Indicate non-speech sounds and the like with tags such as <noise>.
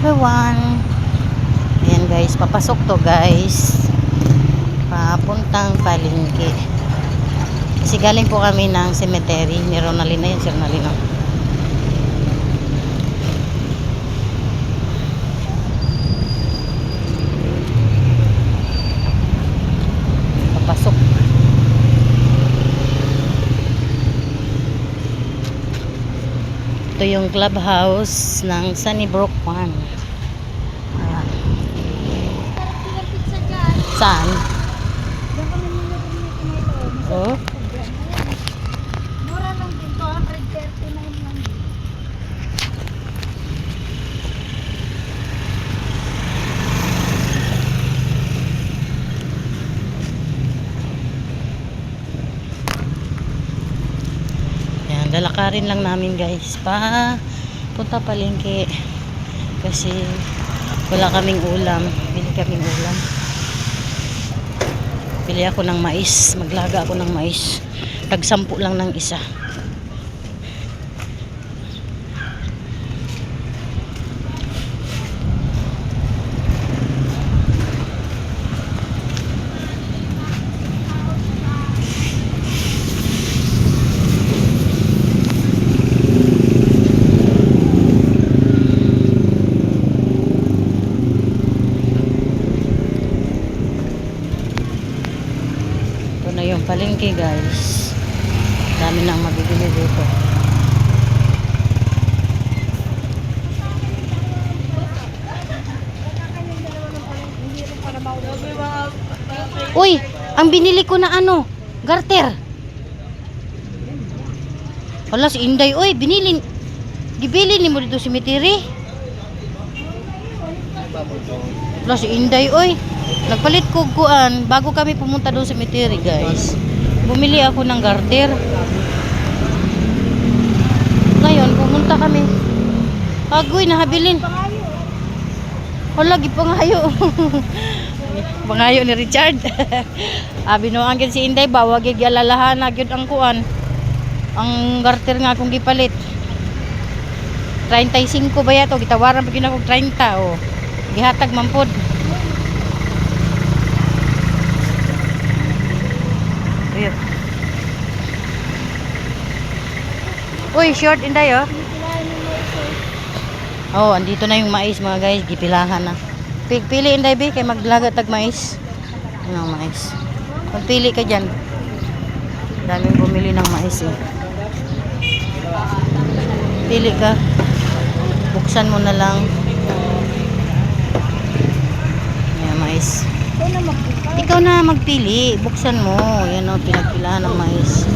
everyone. Ayan guys, papasok to guys. Papuntang palengke. Kasi galing po kami ng cemetery ni Ronaldina yun, si Ronaldina. Papasok. Ito yung clubhouse ng Sunnybrook 1. Ayan. Saan? Oh? Mura lang din to, 139 lang. Ayan, lalakarin lang namin guys. Pa punta palengke. Kasi wala kaming ulam. Bili kaming ulam. Bili ako ng mais. Maglaga ako ng mais. Tag sampu lang ng isa na yung palengke guys. Dami nang mabibili dito. Uy ang binili ko na ano? Garter. Wala si Inday. Uy binili. Gibili ni mo dito si Mitiri. Wala si Inday uy nagpalit ko kuan bago kami pumunta doon sa Mitiri guys. Bumili ako ng garter. Ngayon pumunta kami. Agoy nahabilin. Wala gipangayo. <laughs> Pangayo ni Richard. <laughs> Ah binuangin si Inday ba wag gyud alalahan gyud ang kuan. Ang garter nga akong gipalit. 35 ba yato? Gitawaran pa gyud ako 30 oh. Gihatag man pod Uy, short inday oh. Oh, andito na yung mais mga guys, gipilahan na. Pi- Pili inday be kay maglaga tag mais. Ano mais? Magpili ka diyan. Daming bumili ng mais eh. Pili ka. Buksan mo na lang. Ayan, mais. Ikaw na magpili. Buksan mo. Yan o, pinagpilahan ng mais.